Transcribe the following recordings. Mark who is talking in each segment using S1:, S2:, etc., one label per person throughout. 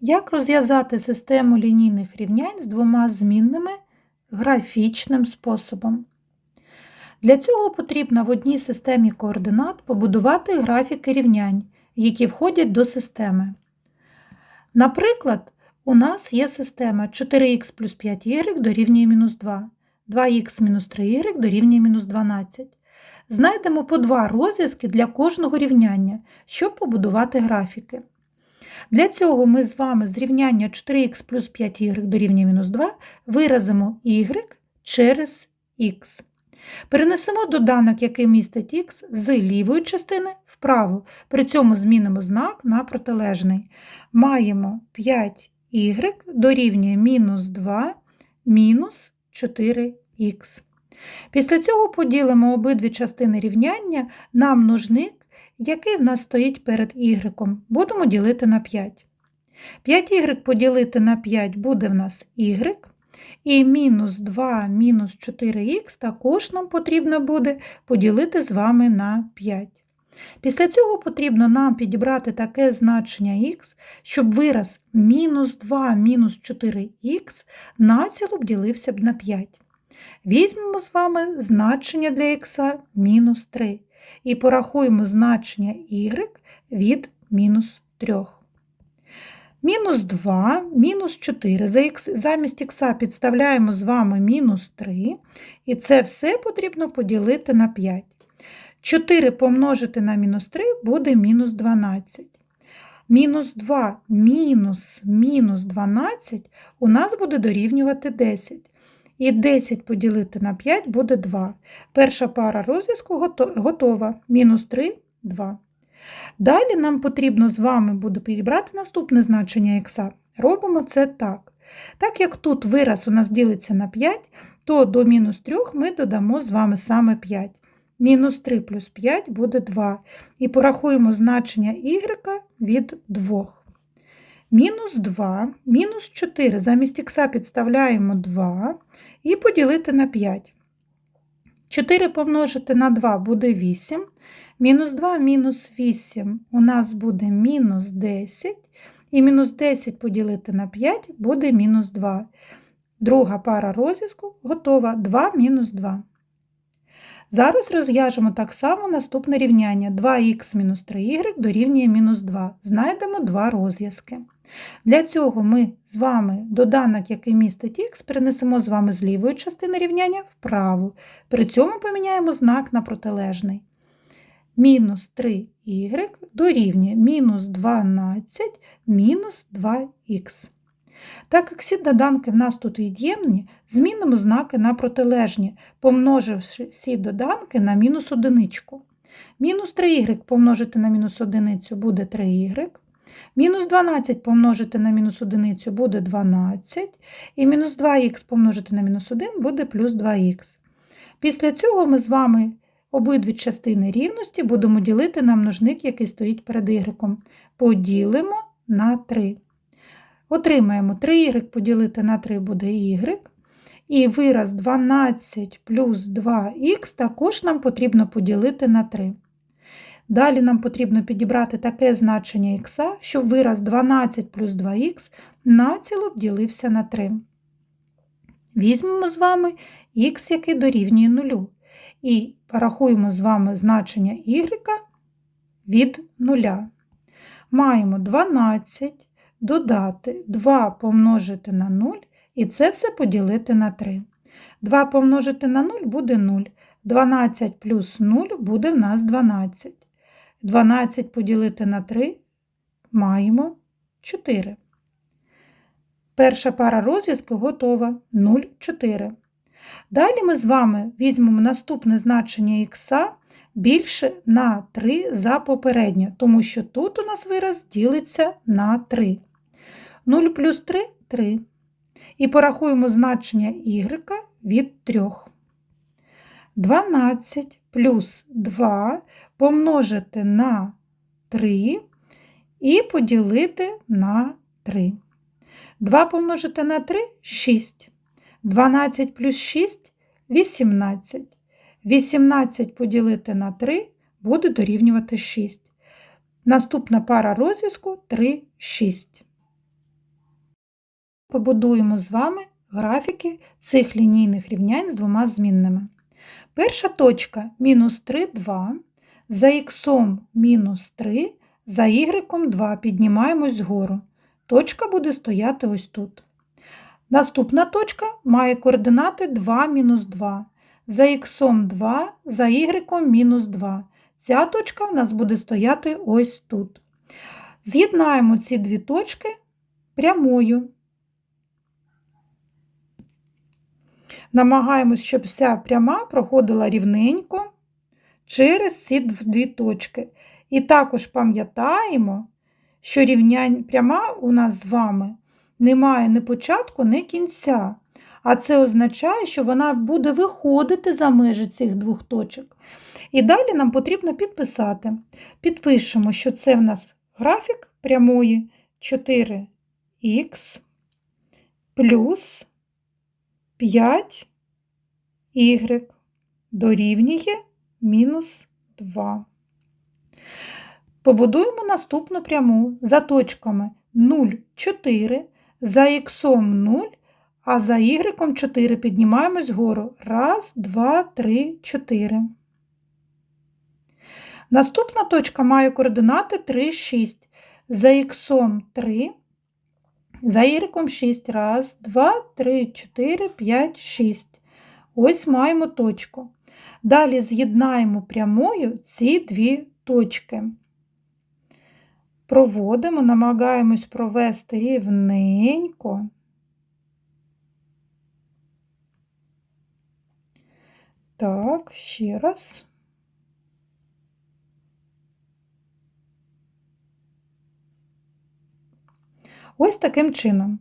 S1: Як розв'язати систему лінійних рівнянь з двома змінними графічним способом? Для цього потрібно в одній системі координат побудувати графіки рівнянь, які входять до системи. Наприклад, у нас є система 4х плюс 5y дорівнює мінус 2, 2х мінус 3y дорівнює мінус 12. Знайдемо по два розв'язки для кожного рівняння, щоб побудувати графіки. Для цього ми з вами з рівняння 4х плюс 5y дорівнює мінус 2 виразимо y через х. Перенесемо доданок, який містить х, з лівої частини вправо, при цьому змінимо знак на протилежний. Маємо 5y дорівнює мінус 2 мінус 4х. Після цього поділимо обидві частини рівняння на множник який в нас стоїть перед y, будемо ділити на 5. 5y поділити на 5 буде в нас y, і мінус 2 мінус 4х також нам потрібно буде поділити з вами на 5. Після цього потрібно нам підібрати таке значення х, щоб вираз мінус 2 мінус 4х націло б ділився б на 5. Візьмемо з вами значення для х мінус 3 і порахуємо значення y від мінус 3. Мінус 2, мінус 4. Замість х підставляємо з вами мінус 3, і це все потрібно поділити на 5. 4 помножити на мінус 3 буде мінус 12. Мінус 2 мінус мінус 12 у нас буде дорівнювати 10. І 10 поділити на 5 буде 2. Перша пара розв'язку готова. Мінус 3 2. Далі нам потрібно з вами буде підібрати наступне значення х. Робимо це так. Так як тут вираз у нас ділиться на 5, то до мінус 3 ми додамо з вами саме 5. Мінус 3 плюс 5 буде 2. І порахуємо значення y від 2. Мінус 2, мінус 4. Замість х підставляємо 2 і поділити на 5. 4 помножити на 2 буде 8. Мінус 2 мінус 8 у нас буде мінус 10. І мінус 10 поділити на 5 буде мінус 2. Друга пара розв'язку готова 2 мінус 2. Зараз розв'яжемо так само наступне рівняння 2х мінус 3y дорівнює мінус 2. Знайдемо два розв'язки. Для цього ми з вами доданок, який містить х, перенесемо з вами з лівої частини рівняння вправо. При цьому поміняємо знак на протилежний. Мінус 3y дорівнює мінус 12 мінус 2х. Так як всі доданки в нас тут від'ємні, змінимо знаки на протилежні, помноживши всі доданки на мінус одиничку. Мінус 3y помножити на мінус одиницю буде 3y. Мінус 12 помножити на мінус одиницю буде 12, і мінус 2х помножити на мінус 1 буде плюс 2х. Після цього ми з вами обидві частини рівності будемо ділити на множник, який стоїть перед y. Поділимо на 3. Отримаємо 3y поділити на 3 буде y. І вираз 12 плюс 2х також нам потрібно поділити на 3. Далі нам потрібно підібрати таке значення х, щоб вираз 12 плюс 2х націло ділився на 3. Візьмемо з вами х, який дорівнює 0, і порахуємо з вами значення y від 0. Маємо 12 додати 2 помножити на 0, і це все поділити на 3. 2 помножити на 0 буде 0. 12 плюс 0 буде в нас 12. 12 поділити на 3 маємо 4. Перша пара розв'язку готова 0, 4. Далі ми з вами візьмемо наступне значення х більше на 3 за попереднє, тому що тут у нас вираз ділиться на 3. 0 плюс 3 3. І порахуємо значення y від 3. 12 плюс 2 помножити на 3 і поділити на 3. 2 помножити на 3 6. 12 плюс 6 18. 18 поділити на 3 буде дорівнювати 6. Наступна пара розв'язку 3, 6. побудуємо з вами графіки цих лінійних рівнянь з двома змінними. Перша точка мінус 3, 2, за х мінус 3, за y 2 піднімаємось вгору. Точка буде стояти ось тут. Наступна точка має координати 2 мінус 2. За х 2, за y мінус 2. Ця точка в нас буде стояти ось тут. З'єднаємо ці дві точки прямою. Намагаємось, щоб вся пряма проходила рівненько через ці дві точки. І також пам'ятаємо, що рівнянь пряма у нас з вами немає ні початку, ні кінця. А це означає, що вона буде виходити за межі цих двох точок. І далі нам потрібно підписати. Підпишемо, що це в нас графік прямої 4х плюс 5y дорівнює мінус 2. Побудуємо наступну пряму за точками 0, 4, за х 0, а за y 4 піднімаємось вгору. Раз, два, три, 4. Наступна точка має координати 3, 6. За х 3, за y 6. Раз, два, три, 4, 5, 6. Ось маємо точку. Далі з'єднаємо прямою ці дві точки. Проводимо, намагаємось провести рівненько. Так, ще раз. Ось таким чином.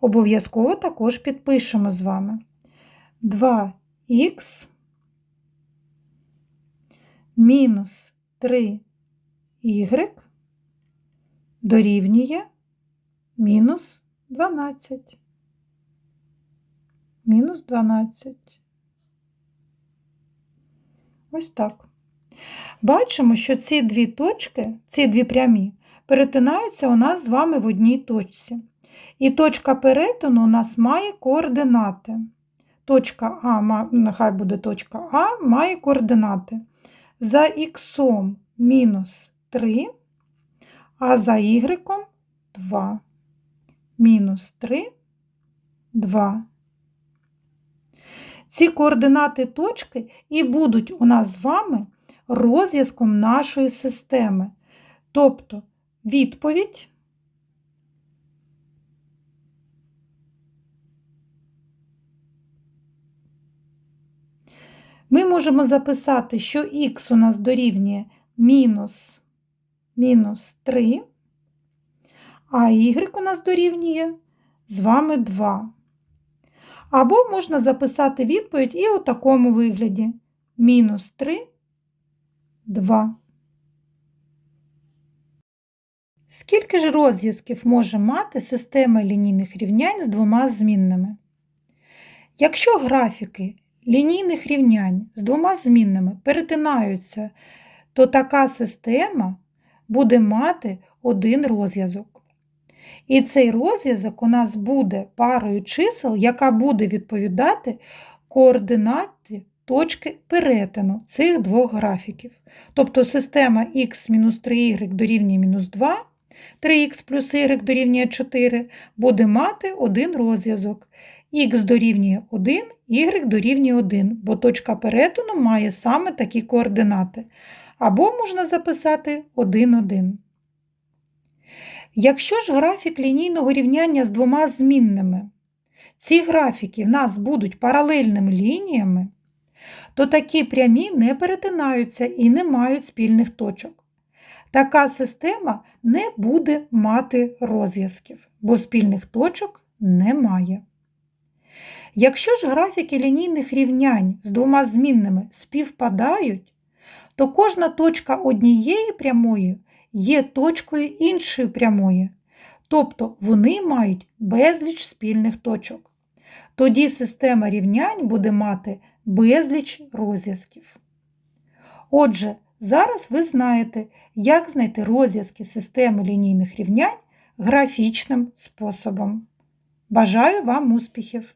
S1: Обов'язково також підпишемо з вами 2х мінус 3y дорівнює мінус 12. Мінус 12. Ось так. Бачимо, що ці дві точки, ці дві прямі, перетинаються у нас з вами в одній точці. І точка перетину у нас має координати. Точка А, нехай буде точка А, має координати. За х мінус 3, а за y 2. Мінус 3, 2. Ці координати точки і будуть у нас з вами розв'язком нашої системи. Тобто відповідь ми можемо записати, що х у нас дорівнює мінус, мінус 3, а y у нас дорівнює з вами 2. Або можна записати відповідь і у такому вигляді: мінус 3, 2. Скільки ж розв'язків може мати система лінійних рівнянь з двома змінними? Якщо графіки лінійних рівнянь з двома змінними перетинаються, то така система буде мати один розв'язок. І цей розв'язок у нас буде парою чисел, яка буде відповідати координаті точки перетину цих двох графіків. Тобто система х-3y дорівнює мінус 2, 3х плюс y дорівнює 4 буде мати один розв'язок. Х дорівнює 1, y дорівнює 1, бо точка перетину має саме такі координати. Або можна записати 1, 1. Якщо ж графік лінійного рівняння з двома змінними, ці графіки в нас будуть паралельними лініями, то такі прямі не перетинаються і не мають спільних точок. Така система не буде мати розв'язків, бо спільних точок немає. Якщо ж графіки лінійних рівнянь з двома змінними співпадають, то кожна точка однієї прямої є точкою іншої прямої, тобто вони мають безліч спільних точок. Тоді система рівнянь буде мати безліч розв'язків. Отже, зараз ви знаєте, як знайти розв'язки системи лінійних рівнянь графічним способом. Бажаю вам успіхів!